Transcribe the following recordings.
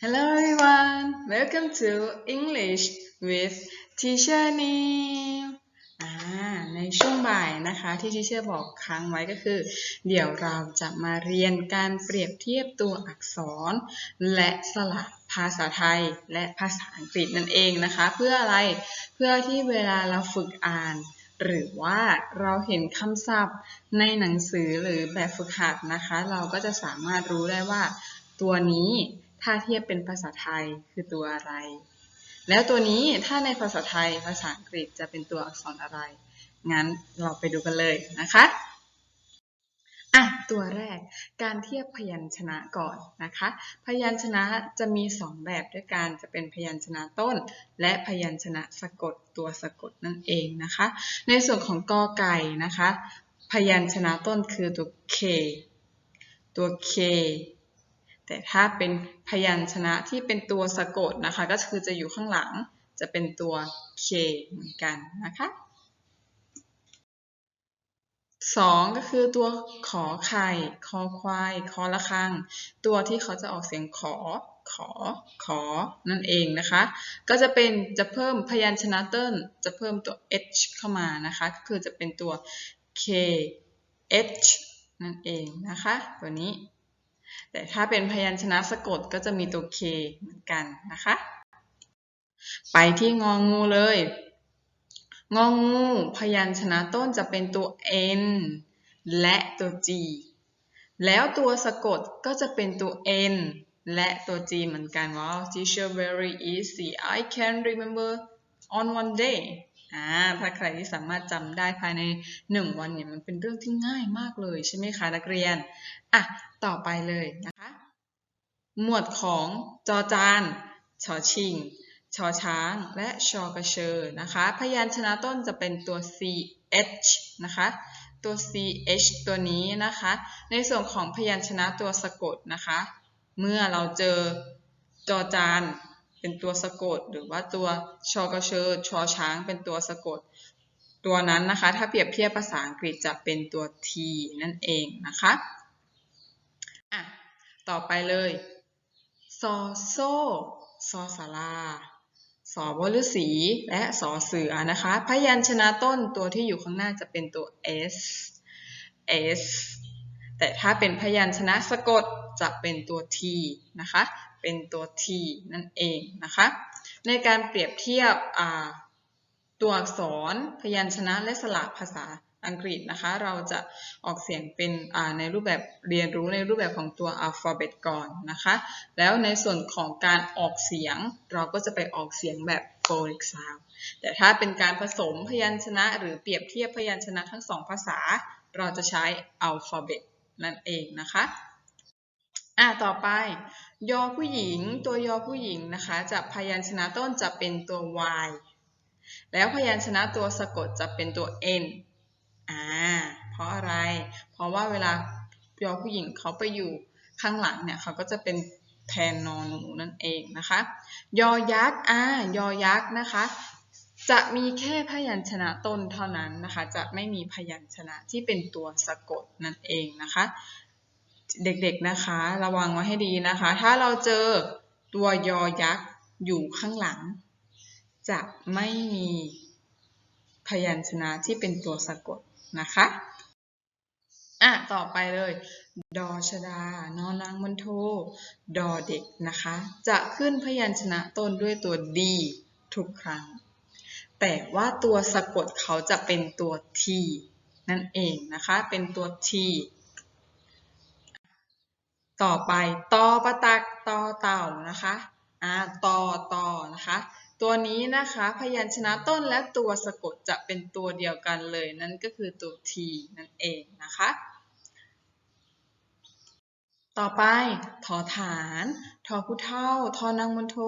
Hello everyone, welcome to English with Teacher Neil อ่าในช่วงบ่ายนะคะที่ทีเชอร์บอกค้างไว้ก็คือ เดี๋ยวเราจะมาเรียนการเปรียบเทียบตัวอักษร และสระภาษาไทยและภาษาอังกฤษนั่นเองนะคะ เพื่ออะไรเพื่อที่เวลาเราฝึกอ่าน หรือว่าเราเห็นคำศัพท์ในหนังสือหรือแบบฝึกหัดนะคะ เราก็จะสามารถรู้ได้ว่าตัวนี้ ถ้าเทียบเป็นภาษาไทยคือตัวอะไร แล้วตัวนี้ถ้าในภาษาไทยภาษาอังกฤษจะเป็นตัวอักษรอะไร งั้นเราไปดูกันเลยนะคะอะตัวแรกการเทียบพยัญชนะก่อนนะคะ พยัญชนะจะมี 2 แบบด้วยกันจะเป็นพยัญชนะต้น และพยัญชนะสะกดตัวสะกดนั่นเองนะคะ ในส่วนของกอไก่นะคะ พยัญชนะต้นคือตัว K ตัว K แต่ถ้าเป็นพยัญชนะที่เป็นตัวสะกดนะคะ ก็คือจะอยู่ข้างหลังจะเป็นตัว K เหมือนกันนะคะสองก็คือตัวขอไข่ คอควาย คอละคัง ตัวที่เขาจะออกเสียงขอ ขอ ขอ นั่นเองนะคะ ก็จะเป็นจะเพิ่มพยัญชนะต้นจะเพิ่มตัว h เข้ามานะคะ ก็คือจะเป็นตัว k h นั่นเองนะคะ ตัวนี้ แต่ถ้าเป็นพยัญชนะสะกดก็จะมีตัว k เหมือนกันนะคะ ไปที่งองูเลย งองูพยัญชนะต้นจะเป็นตัว n และตัว g แล้วตัวสะกดก็จะเป็นตัว n และตัว g เหมือนกันว้า teacher very easy I can remember on one day อ่าถ้าใครที่สามารถจำได้ภายใน 1 วันเนี่ยมันเป็นเรื่องที่ง่ายมากเลยใช่ไหมคะนักเรียนอะต่อไปเลยนะคะ หมวดของจอจานชอชิงชอช้างและชอกระเชอนะคะ พยัญชนะต้นจะเป็นตัว ch นะคะตัว ch ตัวนี้นะคะ ในส่วนของพยัญชนะตัวสะกดนะคะ เมื่อเราเจอจอจาน เป็นตัวสะกด หรือว่าตัวชอกระเชอชอช้าง เป็นตัวสะกด ตัวนั้นนะคะ ถ้าเปรียบเทียบภาษาอังกฤษจะเป็นตัว t นั่นเองนะคะอะต่อไปเลยซอโซซอสาราสอบฤษีและสอเสือนะคะ พยัญชนะต้นตัวที่อยู่ข้างหน้าจะเป็นตัว s s แต่ถ้าเป็นพยัญชนะสะกดจะเป็นตัว t นะคะ เป็นตัว t นั่นเองนะคะ ในการเปรียบเทียบตัวอักษรพยัญชนะและสระภาษาอังกฤษนะคะ เราจะออกเสียงเป็นในรูปแบบเรียนรู้ในรูปแบบของตัวอัลฟาเบตก่อนนะคะ แล้วในส่วนของการออกเสียง เราก็จะไปออกเสียงแบบ phonic sound แต่ถ้าเป็นการผสมพยัญชนะ หรือเปรียบเทียบพยัญชนะทั้งสองภาษา เราจะใช้อัลฟาเบตนั่นเองนะคะ อะต่อไป ยอผู้หญิง ตัวยอผู้หญิงนะคะจะพยัญชนะต้นจะเป็นตัว y แล้วพยัญชนะตัวสะกดจะเป็นตัว n อ่า เพราะอะไร เพราะว่าเวลายอผู้หญิงเขาไปอยู่ข้างหลังเนี่ยเขาก็จะเป็นแทนนอนหนูนั่นเองนะคะ ยอยักษ์ อ่า ยอยักษ์นะคะ จะมีแค่พยัญชนะต้นเท่านั้นนะคะ จะไม่มีพยัญชนะที่เป็นตัวสะกดนั่นเองนะคะ เด็กๆนะคะ ระวังไว้ให้ดีนะคะ ถ้าเราเจอตัวยอยักษ์อยู่ข้างหลัง จะไม่มีพยัญชนะที่เป็นตัวสะกดนะคะอะต่อไปเลย ดอชดา นอนางมันโท ดอเด็กนะคะ จะขึ้นพยัญชนะต้นด้วยตัวดีทุกครั้ง แต่ว่าตัวสะกดเขาจะเป็นตัวทีนั่นเองนะคะ เป็นตัวที ต่อไปตอประตักตอเต่านะคะอ่าตอตอนะคะ ตัวนี้นะคะพยัญชนะต้นและตัวสะกดจะเป็นตัวเดียวกันเลย นั่นก็คือตัว t นั่นเองนะคะ ต่อไปทอฐานทอผู้เท่าทอนางมณโท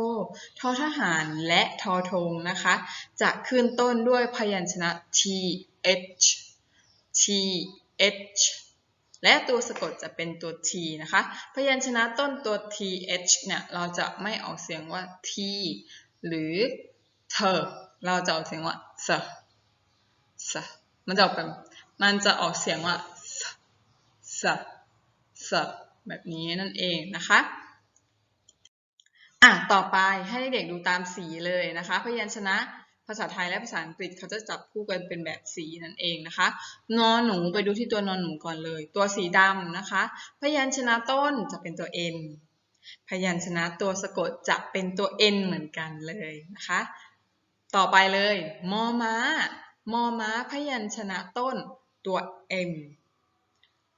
ทอทหารและทอทงนะคะ จะขึ้นต้นด้วยพยัญชนะ t h t h และตัวสะกดจะเป็นตัว t นะคะ พยัญชนะต้นตัว th เนี่ยเราจะไม่ออกเสียงว่า t หรือ เธอ เราจะออกเสียงว่าสสมันจะออกแบบมันจะออกเสียงว่าสสสแบบนี้นั่นเองนะคะ อะ ต่อไปให้เด็กดูตามสีเลยนะคะ พยัญชนะ ภาษาไทยและภาษาอังกฤษเขาจะจับคู่กันเป็นแบบสีนั่นเองนะคะ นอนหนูไปดูที่ตัวนอนหนูก่อนเลย ตัวสีดำนะคะ พยัญชนะต้นจะเป็นตัว N พยัญชนะตัวสะกดจะเป็นตัว N เหมือนกันเลยนะคะ ต่อไปเลย มอม้ามอม้า พยัญชนะต้นตัว M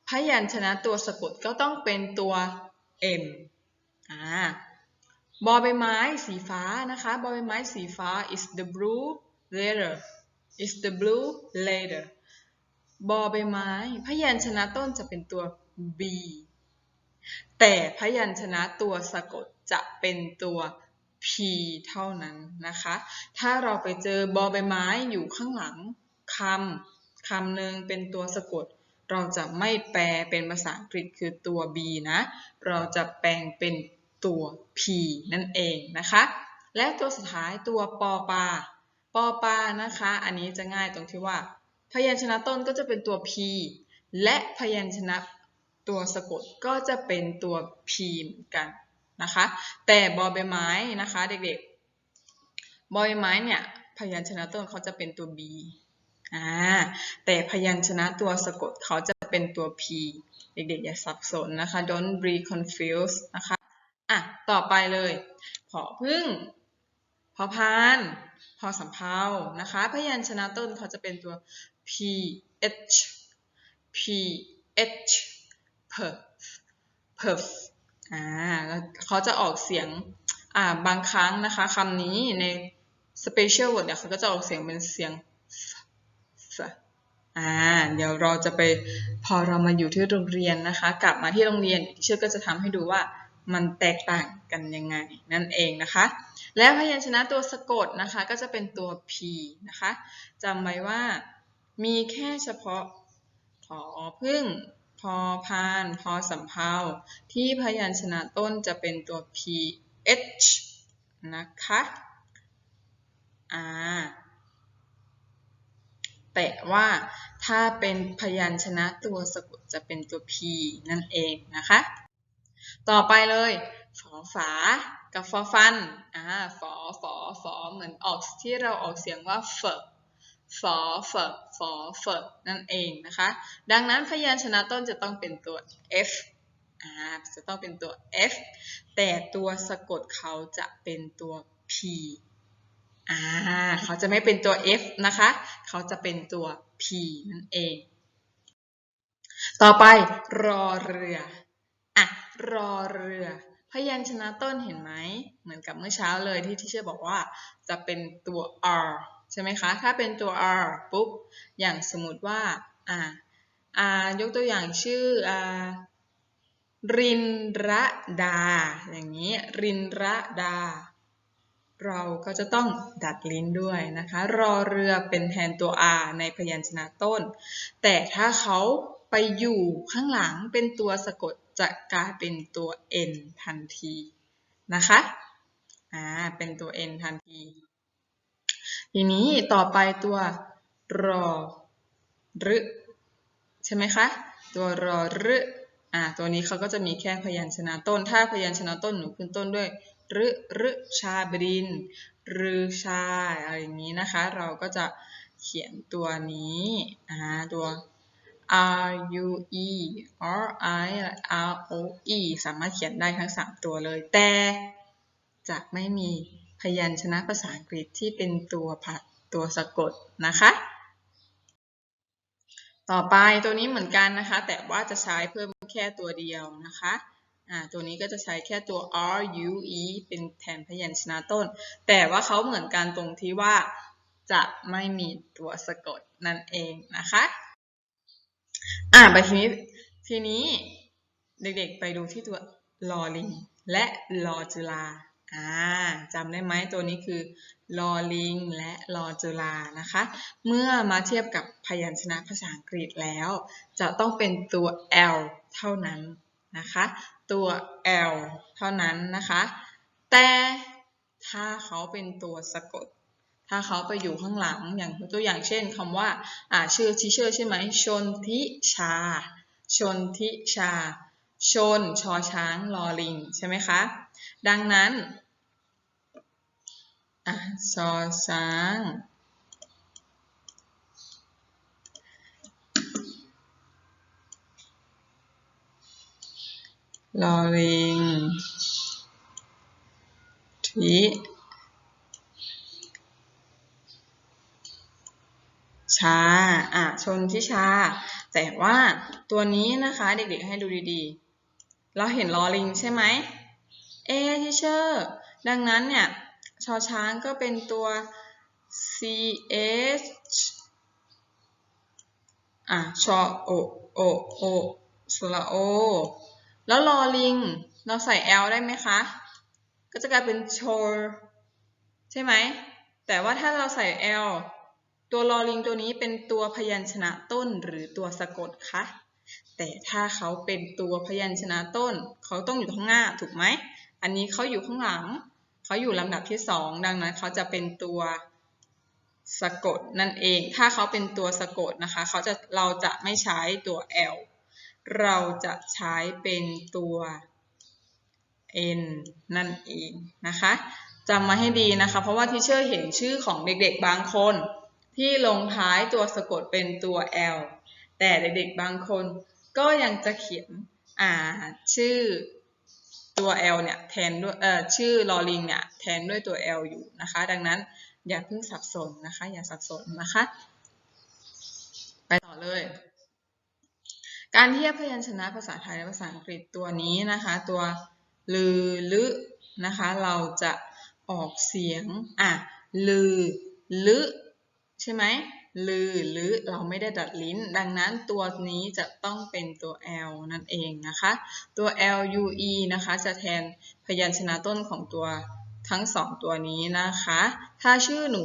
พยัญชนะตัวสะกดก็ต้องเป็นตัว M อ่า บอใบไม้สีฟ้านะคะบอใบไม้สีฟ้า is the blue letter is the blue letter บอใบไม้ พยัญชนะต้นจะเป็นตัว b แต่พยัญชนะตัวสะกดจะเป็นตัว p เท่านั้นนะคะ ถ้าเราไปเจอบอใบไม้อยู่ข้างหลังคำคำหนึ่งเป็นตัวสะกด เราจะไม่แปลเป็นภาษาอังกฤษคือตัว b นะ เราจะแปลงเป็น ตัว p นั่นเองนะคะ และตัวสุดท้ายตัวปอปาปอปานะคะ อันนี้จะง่ายตรงที่ว่า พยัญชนะต้นก็จะเป็นตัว p และพยัญชนะตัวสะกดก็จะเป็นตัว p เหมือนกันนะคะ แต่บอใบไม้นะคะเด็กๆ บอใบไม้เนี่ย พยัญชนะต้นเขาจะเป็นตัว b อ่า แต่พยัญชนะตัวสะกดเขาจะเป็นตัว p เด็กๆ อย่าสับสนนะคะ don't be confused นะคะ อะ ต่อไปเลยพอพึ่ง พอพาน พอสำเภานะคะ พยัญชนะต้นเขาจะเป็นตัว p h p h p perf อ่าเขาจะออกเสียง อ่า บางครั้งนะคะคำนี้ใน special word เนี่ยเขาก็จะออกเสียงเป็นเสียงอ่า เดี๋ยวเราจะไปพอเรามาอยู่ที่โรงเรียนนะคะ กลับมาที่โรงเรียนเชื่อก็จะทำให้ดูว่า มันแตกต่างกันยังไงนั่นเองนะคะ และพยัญชนะตัวสะกดนะคะก็จะเป็นตัว p นะคะจำไว้ว่ามีแค่เฉพาะพอพึ่งพอพานพอสำเภาที่พยัญชนะต้นจะเป็นตัว p h นะคะอ่าแต่ว่าถ้าเป็นพยัญชนะตัวสะกดจะเป็นตัว p นั่นเองนะคะ ต่อไปเลยฝอฝากับฟอฟันอ่าฝอฝอฝอเหมือนออกที่เราออกเสียงว่าเฟฝอเฟฝอเฟนั่นเองนะคะ ดังนั้นพยัญชนะต้นจะต้องเป็นตัว f อ่าจะต้องเป็นตัว f แต่ตัวสะกดเขาจะเป็นตัว p อ่าเขาจะไม่เป็นตัว f นะคะ เขาจะเป็นตัว p นั่นเอง ต่อไปรอเรืออะ รอเรือ พยัญชนะต้นเห็นไหม เหมือนกับเมื่อเช้าเลยที่ที่เชื่อบอกว่าจะเป็นตัว r ใช่ไหมคะ ถ้าเป็นตัว r ปุ๊บ อย่างสมมติว่าอ่าอ่ายกตัวอย่างชื่ออ่ารินระดา อย่างนี้ รินระดา เราก็จะต้องดัดลิ้นด้วยนะคะ รอเรือเป็นแทนตัว r ในพยัญชนะต้น แต่ถ้าเขาไปอยู่ข้างหลังเป็นตัวสะกด จะกลายเป็นตัว n ทันทีนะคะ อ่า เป็นตัว n ทันที ทีนี้ต่อไปตัวรอรึใช่ไหมคะ ตัวรอรึอ่า ตัวนี้เขาก็จะมีแค่พยัญชนะต้น ถ้าพยัญชนะต้นหนูขึ้นต้นด้วยรึรึชาบรินรือชาอะไรอย่างนี้นะคะ เราก็จะเขียนตัวนี้ อ่า ตัว R U E R I R O E สามารถเขียนได้ทั้ง 3 ตัวเลย แต่จะไม่มีพยัญชนะภาษาอังกฤษที่เป็นตัวผัดตัวสะกดนะคะ ต่อไปตัวนี้เหมือนกันนะคะ แต่ว่าจะใช้เพิ่มแค่ตัวเดียวนะคะอ่าตัวนี้ก็จะใช้แค่ตัว R U E เป็นแทนพยัญชนะต้น แต่ว่าเขาเหมือนกันตรงที่ว่าจะไม่มีตัวสะกดนั่นเองนะคะ อ่าไปทีนี้ทีนี้เด็กๆไปดูที่ตัวลอลิงและลอจุลาอ่าจำได้ไหมตัวนี้คือลอลิงและลอจุลานะคะ เมื่อมาเทียบกับพยัญชนะภาษาอังกฤษแล้ว จะต้องเป็นตัว L เท่านั้นนะคะ ตัว L เท่านั้นนะคะ แต่ถ้าเขาเป็นตัวสะกด ถ้าเขาไปอยู่ข้างหลังอย่างตัวอย่างเช่นคำว่าอ่าชื่อทิเชอร์ใช่ไหมชนทิชา ชนทิชา ชน ชอช้างลอลิง ใช่ไหมคะ ดังนั้นอะชอช้างลอลิงทิ ชาอะชนทิชา แต่ว่าตัวนี้นะคะเด็กๆให้ดูดีๆ เราเห็นลอลิงใช่ไหมเอทิเชอร์ดังนั้นเนี่ยชอช้างก็เป็นตัว ch อะชอโอโอโอสระโอ แล้วลอลิง เราใส่ l ได้ไหมคะ ก็จะกลายเป็นโชใช่ไหม แต่ว่าถ้าเราใส่ l ตัวลอลิงตัวนี้เป็นตัวพยัญชนะต้นหรือตัวสะกดคะ แต่ถ้าเขาเป็นตัวพยัญชนะต้น เขาต้องอยู่ข้างหน้าถูกไหม อันนี้เขาอยู่ข้างหลัง เขาอยู่ลำดับที่สองดังนั้นเขาจะเป็นตัวสะกดนั่นเอง ถ้าเขาเป็นตัวสะกดนะคะ เขาจะเราจะไม่ใช้ตัว l เราจะใช้เป็นตัว n นั่นเองนะคะจำมาให้ดีนะคะ เพราะว่าที่เชื่อเห็นชื่อของเด็กๆบางคน ที่ลงท้ายตัวสะกดเป็นตัว l แต่เด็กๆบางคนก็ยังจะเขียนอ่าชื่อตัว l เนี่ยแทนด้วยเอ่อชื่อลอลิงเนี่ยแทนด้วยตัว l อยู่นะคะ ดังนั้นอย่าเพิ่งสับสนนะคะ อย่าสับสนนะคะ ไปต่อเลย การเทียบพยัญชนะภาษาไทยและภาษาอังกฤษตัวนี้นะคะ ตัวลือลึนะคะ เราจะออกเสียงอะลือลึ ใช่ไหมลือหรือเราไม่ได้ดัดลิ้น ดังนั้นตัวนี้จะต้องเป็นตัว l นั่นเองนะคะ ตัว l u e นะคะจะแทนพยัญชนะต้นของตัวทั้งสองตัวนี้นะคะ ถ้าชื่อหนู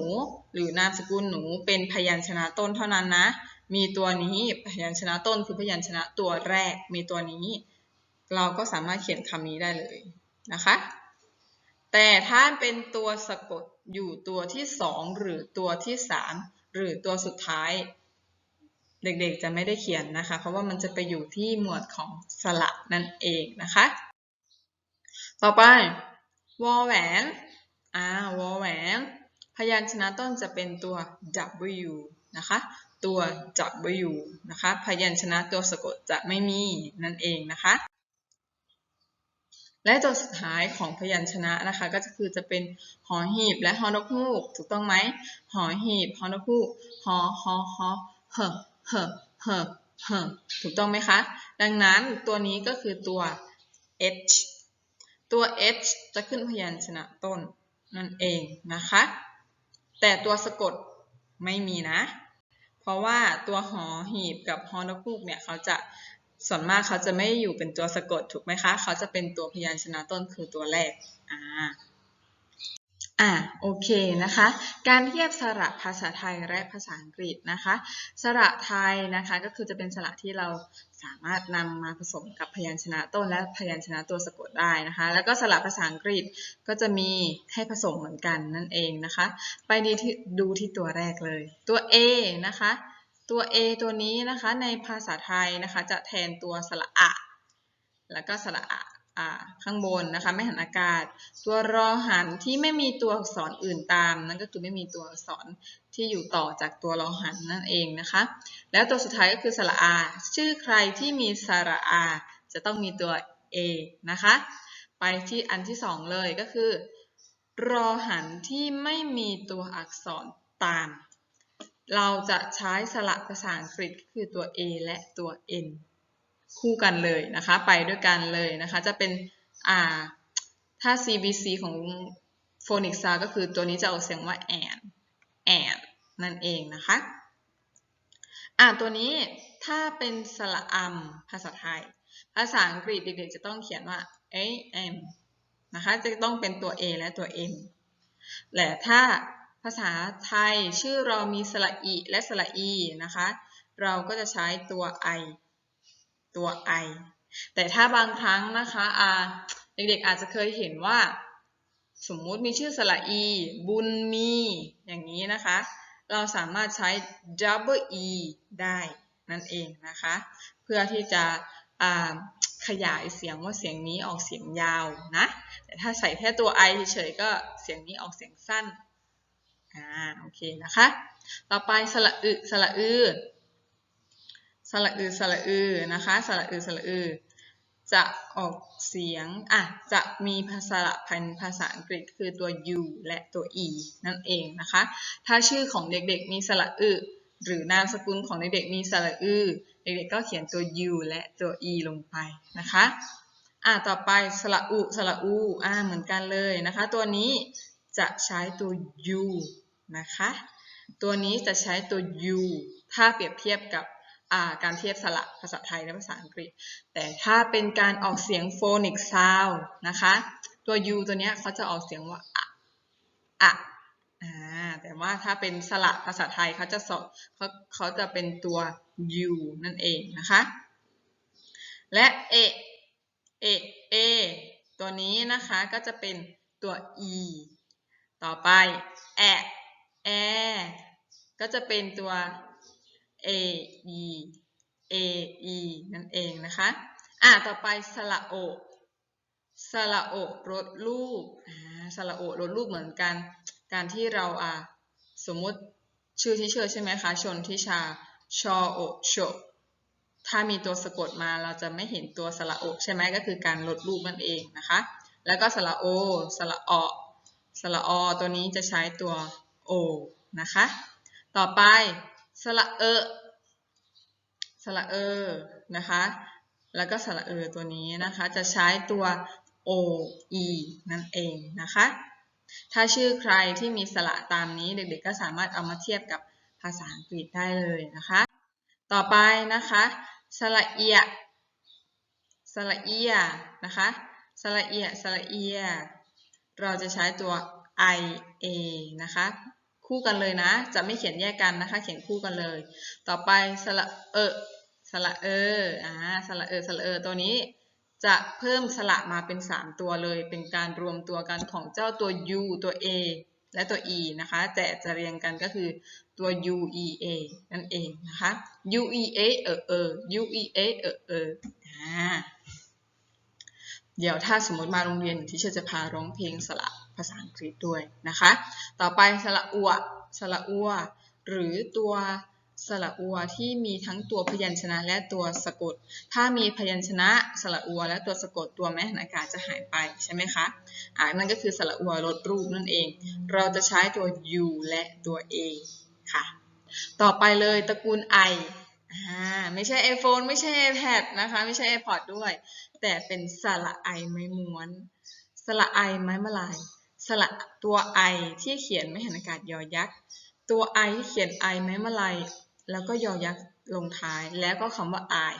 หรือนามสกุลหนูเป็นพยัญชนะต้นเท่านั้นนะ มีตัวนี้พยัญชนะต้นคือพยัญชนะตัวแรก มีตัวนี้ เราก็สามารถเขียนคำนี้ได้เลยนะคะ แต่ถ้าเป็นตัวสะกด อยู่ตัวที่สองหรือตัวที่สามหรือตัวสุดท้าย เด็กๆจะไม่ได้เขียนนะคะ เพราะว่ามันจะไปอยู่ที่หมวดของสระนั่นเองนะคะ ต่อไปวอแหวนอ่าวอแหวนพยัญชนะต้นจะเป็นตัว W นะคะ ตัว W นะคะ พยัญชนะตัวสะกดจะไม่มีนั่นเองนะคะ และตัวสุดท้ายของพยัญชนะนะคะ ก็คือจะเป็นหอหีบและฮอนกฮูกถูกต้องไหมหอหีบฮอนกฮูกหอฮอฮอเฮเฮเฮเฮถูกต้องไหมคะ ดังนั้นตัวนี้ก็คือตัว h ตัว h จะขึ้นพยัญชนะต้นนั่นเองนะคะ แต่ตัวสะกดไม่มีนะ เพราะว่าตัวหอหีบกับฮอนกูกเนี่ยเขาจะ ส่วนมากเขาจะไม่อยู่เป็นตัวสะกดถูกไหมคะ เขาจะเป็นตัวพยัญชนะต้นคือตัวแรก อ่า อ่า โอเคนะคะ การเทียบสระภาษาไทยและภาษาอังกฤษนะคะ สระไทยนะคะก็คือจะเป็นสระที่เราสามารถนำมาผสมกับพยัญชนะต้นและพยัญชนะตัวสะกดได้นะคะ แล้วก็สระภาษาอังกฤษก็จะมีให้ผสมเหมือนกันนั่นเองนะคะ ไปดีที่ดูที่ตัวแรกเลย ตัว A นะคะ ตัว A ตัวนี้นะคะในภาษาไทยนะคะจะแทนตัวสระอะ แล้วก็สระอะข้างบนนะคะไม่หันอากาศ ตัวรอหันที่ไม่มีตัวอักษรอื่นตามนั่นก็คือไม่มีตัวอักษรที่อยู่ต่อจากตัวรอหันนั่นเองนะคะ แล้วตัวสุดท้ายก็คือสระอา ชื่อใครที่มีสระอา จะต้องมีตัว a นะคะ ไปที่อันที่สองเลยก็คือ รอหันที่ไม่มีตัวอักษรตาม เราจะใช้สระภาษาอังกฤษคือตัว a และตัว n คู่กันเลยนะคะ ไปด้วยกันเลยนะคะ จะเป็นอ่าถ้า CBC ของ Phonics ก็คือตัวนี้จะออกเสียงว่า and and นั่นเองนะคะ อ่าตัวนี้ถ้าเป็นสระอัมภาษาไทย ภาษาอังกฤษเด็กๆจะต้องเขียนว่า a m นะคะ จะต้องเป็นตัว a และตัว m และถ้าาษาไทยชื่อเรามีสระอีและสระอีนะคะ เราก็จะใช้ตัว i ตัว i แต่ถ้าบางครั้งนะคะเด็กๆอาจจะเคยเห็นว่า สมมุติมีชื่อสระอี บุญมี อย่างนี้นะคะ เราสามารถใช้ double e ได้นั่นเองนะคะ เพื่อที่จะขยายเสียงว่าเสียงนี้ออกเสียงยาวนะ แต่ถ้าใส่แค่ตัว i เฉยๆก็เสียงนี้ออกเสียงสั้น อ่าโอเคนะคะ ต่อไปสระอึสระอือสระอือสระอือนะคะสระอือสระอือจะออกเสียงอะจะมีภาษาพันภาษาอังกฤษคือตัว u และตัว e นั่นเองนะคะ ถ้าชื่อของเด็กๆมีสระอึหรือนามสกุลของเด็กๆมีสระอือเด็กๆก็เขียนตัว u และตัว e ลงไปนะคะอะต่อไปสระอุสระอูอ่าเหมือนกันเลยนะคะ ตัวนี้จะใช้ตัว u นะคะ ตัวนี้จะใช้ตัว u ถ้าเปรียบเทียบกับการเทียบสระภาษาไทยและภาษาอังกฤษ แต่ถ้าเป็นการออกเสียงโฟนิกซาวนะคะ ตัว u ตัวนี้เขาจะออกเสียงว่าอะอะแต่ว่าถ้าเป็นสระภาษาไทยเขาจะสอเขาเขาจะเป็นตัว u นั่นเองนะคะ และเอเอเอตัวนี้นะคะก็จะเป็นตัว e ต่อไปแอแอก็จะเป็นตัว a e a e นั่นเองนะคะ อะ ต่อไปสระโอสระโอรถลูกอ่าสระโอรถลูกเหมือนกัน การที่เราอะสมมติชื่อที่เชื่อใช่ไหมคะ ชนทิชา ชอโอโชถ้ามีตัวสะกดมาเราจะไม่เห็นตัวสระโอใช่ไหมก็คือการลดรูปนั่นเองนะคะ แล้วก็สระโอ สระอสระอตัวนี้จะใช้ตัว o นะคะ ต่อไปสระเอสระเอนะคะ แล้วก็สระเอตัวนี้นะคะ จะใช้ตัว o e นั่นเองนะคะ ถ้าชื่อใครที่มีสระตามนี้เด็กๆก็สามารถเอามาเทียบกับภาษาอังกฤษได้เลยนะคะ ต่อไปนะคะสระเอียสระเอียนะคะสระเอียสระเอีย เราจะใช้ตัว i a นะคะ คู่กันเลยนะ จะไม่เขียนแยกกันนะคะ เขียนคู่กันเลย ต่อไปสระเออสระเอออ่าสระเออสระเออตัวนี้ จะเพิ่มสระมาเป็น 3 ตัวเลย เป็นการรวมตัวกันของเจ้าตัว u ตัว a และตัว e นะคะ แต่จะเรียงกันก็คือตัว u e a นั่นเองนะคะ u e a เออเออ u e a เออเอออ่าเดี๋ยวถ้าสมมติมาโรงเรียนที่เชจะพาร้องเพลงสระ ภาษาอังกฤษด้วยนะคะ ต่อไปสระอัวสระอัว หรือตัวสระอัวที่มีทั้งตัวพยัญชนะและตัวสะกด ถ้ามีพยัญชนะสระอัวและตัวสะกดตัวแม่หันอากาศจะหายไปใช่ไหมคะ อ่านั่นก็คือสระอัวลดรูปนั่นเอง เราจะใช้ตัว u และตัว a ค่ะ ต่อไปเลยตระกูล i อ่าไม่ใช่ iPhone ไม่ใช่ iPad นะคะ ไม่ใช่ iPod ด้วย แต่เป็นสระไอไม้ม้วน สระไอไม้มะลาย สระตัว i ที่เขียนไม่หันอากาศยอยักษ์ ตัว i ที่เขียน i ไม้มะลายแล้วก็ยอยักษ์ลงท้ายแล้วก็คำว่า i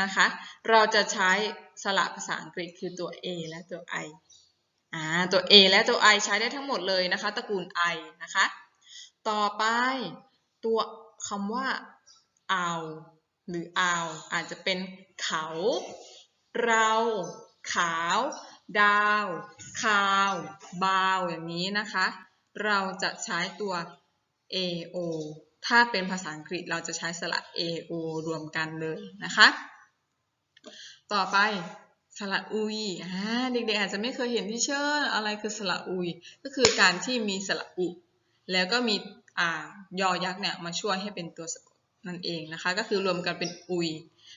นะคะ เราจะใช้สระภาษาอังกฤษคือตัว a และตัว i อ่าตัว a และตัว i ใช้ได้ทั้งหมดเลยนะคะตระกูล i นะคะ ต่อไปตัวคำว่าเอาหรือเอาอาจจะเป็นเขา เรา ขาว ดาวคาวบาวอย่างนี้นะคะ เราจะใช้ตัว ao ถ้าเป็นภาษาอังกฤษเราจะใช้สระ ao รวมกันเลยนะคะ ต่อไปสระอุยเด็กๆอาจจะไม่เคยเห็นที่เชิญอะไรคือสระอุย ก็คือการที่มีสระอุ แล้วก็มีอยอยักษ์เนี่ยมาช่วยให้เป็นตัวสะกดนั่นเองนะคะ ก็คือรวมกันเป็นอุย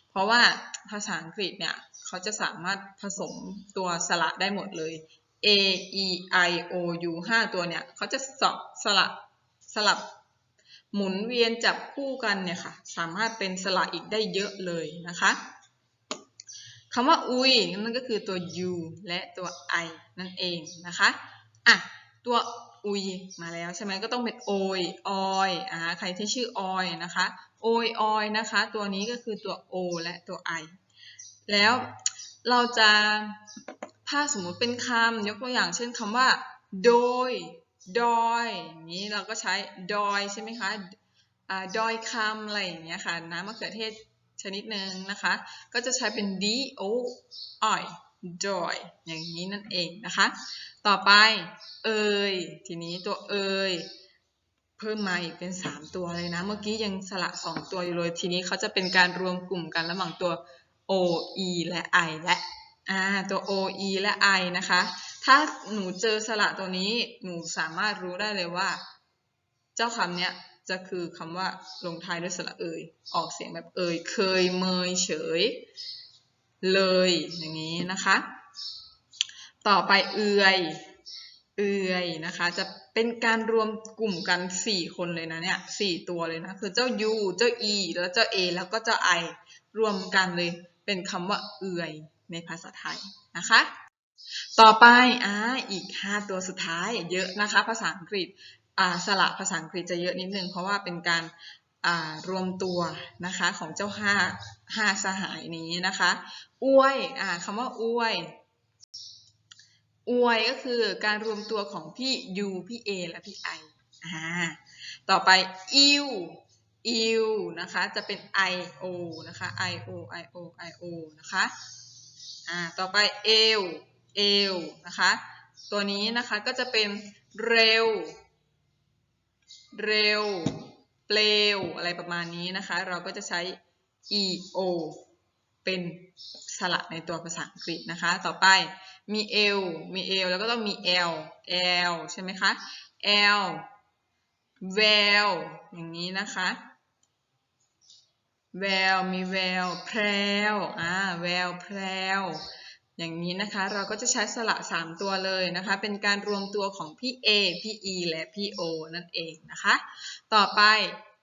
เพราะว่าภาษาอังกฤษเนี่ย เขาจะสามารถผสมตัวสระได้หมดเลย a e i o u 5 ตัวเนี่ยเขาจะสอบสลับสลับหมุนเวียนจับคู่กันเนี่ยค่ะ สามารถเป็นสระอีกได้เยอะเลยนะคะคำว่าอุยนั่นก็คือตัว u และตัว i นั่นเองนะคะอะตัวอุยมาแล้วใช่ไหมก็ต้องเป็นโอยออยอ่าใครที่ชื่อออยนะคะโอยออยนะคะ ตัวนี้ก็คือตัว o และตัว i แล้วเราจะถ้าสมมุติเป็นคำยกตัวอย่างเช่นคำว่า โดย ดอยอย่างนี้เราก็ใช้ดอยใช่ไหมคะดอยคำอะไรอย่างเงี้ยค่ะน้ำมะเขือเทศชนิดหนึ่งนะคะ ก็จะใช้เป็น d o i ดอยอย่างนี้นั่นเองนะคะ ต่อไป เอยทีนี้ตัวเอยเพิ่มมาอีกเป็น 3 ตัวเลยนะ เมื่อกี้ยังสละ 2 ตัวอยู่เลย ทีนี้เขาจะเป็นการรวมกลุ่มกันระหว่างตัว o e และ i และอ่าตัว o e และ i นะคะ ถ้าหนูเจอสระตัวนี้หนูสามารถรู้ได้เลยว่า เจ้าคำเนี้ยจะคือคำว่าลงท้ายด้วยสระเอยออกเสียงแบบเอยเคยเมยเฉย เลยอย่างนี้นะคะ ต่อไปเออยเออยนะคะ จะเป็นการรวมกลุ่มกัน 4 คนเลยนะเนี่ยสี่ตัวเลยนะ คือเจ้า u เจ้า e แล้วเจ้า a แล้วก็เจ้า i รวมกันเลย เป็นคำว่าเอื่อยในภาษาไทยนะคะ ต่อไปอ่าอีก 5 ตัวสุดท้ายเยอะนะคะ ภาษาอังกฤษอ่าสระภาษาอังกฤษจะเยอะนิดนึง เพราะว่าเป็นการอ่ารวมตัวนะคะของเจ้าห้าห้าสหายนี้นะคะอวยอ่าคำว่าอวยอวยก็คือการรวมตัวของพี่ U พี่ A และพี่ I อ่าต่อไปอิว อิวนะคะ จะเป็น I O นะคะ I O I O I O นะคะ อ่า ต่อไปเอวเอวนะคะ ตัวนี้นะคะก็จะเป็นเร็ว เร็ว เปลว อะไรประมาณนี้นะคะ เราก็จะใช้ eo เป็นสระในตัวภาษาอังกฤษนะคะ ต่อไปมีเอลมีเอลแล้วก็ต้องมี l l ใช่ไหมคะ l well อย่างนี้นะคะ well มี well แพรวอ่า well แพรวอย่างนี้นะคะเราก็จะใช้สระ 3 ตัวเลยนะคะ เป็นการรวมตัวของพี่ A พี่ E และ พี่ O นั่นเองนะคะ ต่อไป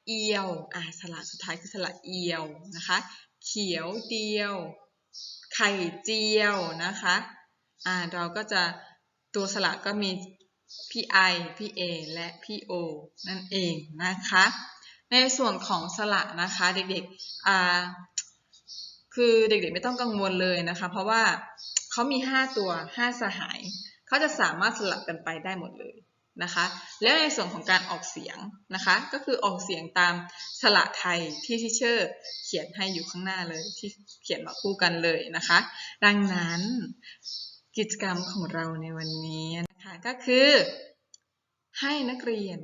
เอียวอ่าสระสุดท้ายคือสระเอียวนะคะ เขียวเดียว ไข่เจียวนะคะอ่าเราก็จะตัวสระก็มีพี่ I พี่ A และพี่ O นั่นเองนะคะ ในส่วนของสระนะคะ เด็กๆอ่าคือเด็กๆไม่ต้องกังวลเลยนะคะ เพราะว่าเขามี 5 ตัว 5 สหาย เขาจะสามารถสลับกันไปได้หมดเลยนะคะ แล้วในส่วนของการออกเสียงนะคะ ก็คือออกเสียงตามสระไทยที่ทิเชอร์เขียนให้อยู่ข้างหน้าเลยที่เขียนมาคู่กันเลยนะคะ ดังนั้นกิจกรรมของเราในวันนี้นะคะก็คือให้นักเรียน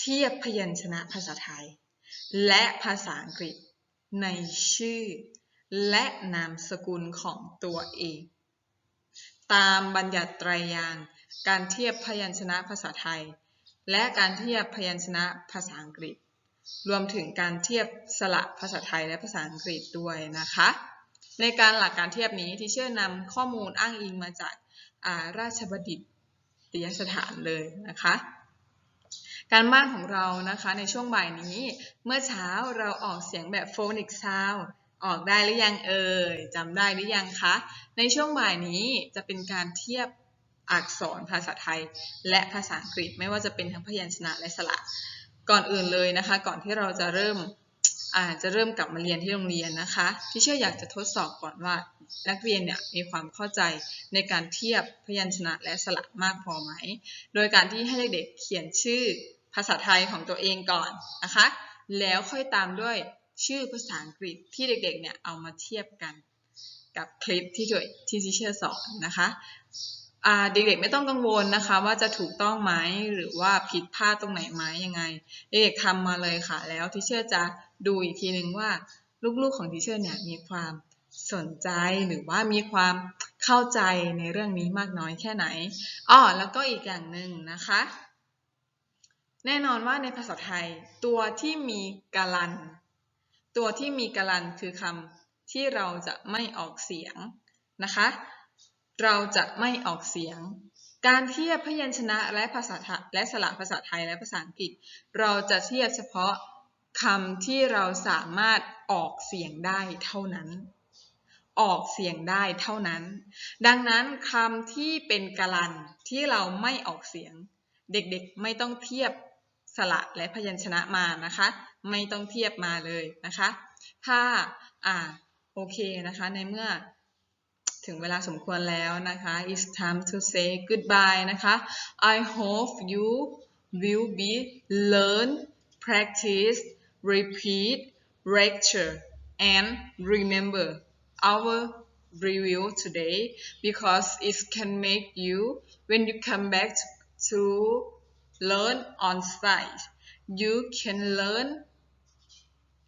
เทียบพยัญชนะภาษาไทย และภาษาอังกฤษในชื่อ และนามสกุลของตัวเอง ตามบัญญัติไตรยางการเทียบพยัญชนะภาษาไทย และการเทียบพยัญชนะภาษาอังกฤษ รวมถึงการเทียบสระภาษาไทยและภาษาอังกฤษด้วยนะคะ ในการหลักการเทียบนี้ที่เชื่อนำข้อมูลอ้างอิงมาจากราชบัณฑิตยสถานเลยนะคะ การบ้านของเรานะคะในช่วงบ่ายนี้ เมื่อเช้าเราออกเสียงแบบโฟนิกซาวออกได้หรือยังเอ่ยจำได้หรือยังคะ ในช่วงบ่ายนี้จะเป็นการเทียบอักษรภาษาไทย และภาษาอังกฤษไม่ว่าจะเป็นทั้งพยัญชนะและสระก่อนอื่นเลยนะคะ ก่อนที่เราจะเริ่มอาจจะเริ่มกลับมาเรียนที่โรงเรียนนะคะที่เชื่ออยากจะทดสอบก่อนว่านักเรียนเนี่ยมีความเข้าใจในการเทียบพยัญชนะและสระมากพอไหม โดยการที่ให้เด็กๆเขียนชื่อาษาไทยของตัวเองก่อนนะคะ แล้วค่อยตามด้วยชื่อภาษาอังกฤษที่เด็กๆเนี่ยเอามาเทียบกันกับคลิปที่ที่ทิเชอร์สอนนะคะเด็กๆไม่ต้องกังวลนะคะ ว่าจะถูกต้องไหมหรือว่าผิดพลาดตรงไหนไหมยังไง เด็กๆทำมาเลยค่ะ แล้วทิเชอร์จะดูอีกทีหนึ่งว่าลูกๆของทิเชอร์เนี่ยมีความสนใจหรือว่ามีความเข้าใจในเรื่องนี้มากน้อยแค่ไหนอ้อแล้วก็อีกอย่างหนึ่งนะคะ แน่นอนว่าในภาษาไทย ตัวที่มีกาลัน ตัวที่มีกาลันคือคำที่เราจะไม่ออกเสียงนะคะ เราจะไม่ออกเสียง การเทียบพยัญชนะและภาษาและสระภาษาไทยและภาษาอังกฤษ เราจะเทียบเฉพาะคำที่เราสามารถออกเสียงได้เท่านั้น ออกเสียงได้เท่านั้น ดังนั้นคำที่เป็นกาลันที่เราไม่ออกเสียง เด็กๆไม่ต้องเทียบ สระและพยัญชนะมานะคะ ไม่ต้องเทียบมาเลยนะคะ ถ้าอ่าโอเคนะคะ ในเมื่อถึงเวลาสมควรแล้วนะคะ it's time to say goodbye นะคะ I hope you will be learn practice repeat lecture and remember our review today because it can make you when you come back to learn on site you can learn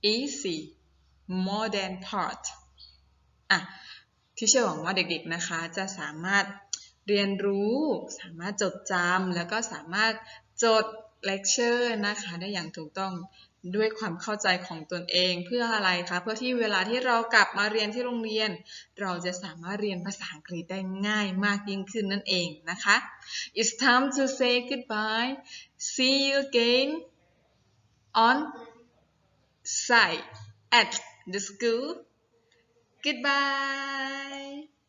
easy more than part อะที่เชื่อหวังว่าเด็กๆนะคะ จะสามารถเรียนรู้ สามารถจดจำแล้วก็สามารถจดเลคเชอร์นะคะ ได้อย่างถูกต้อง ด้วยความเข้าใจของตนเองเพื่ออะไรคะ เพื่อที่เวลาที่เรากลับมาเรียนที่โรงเรียน เราจะสามารถเรียนภาษาอังกฤษได้ง่ายมากยิ่งขึ้นนั่นเองนะคะ It's time to say goodbye see you again on site at the school goodbye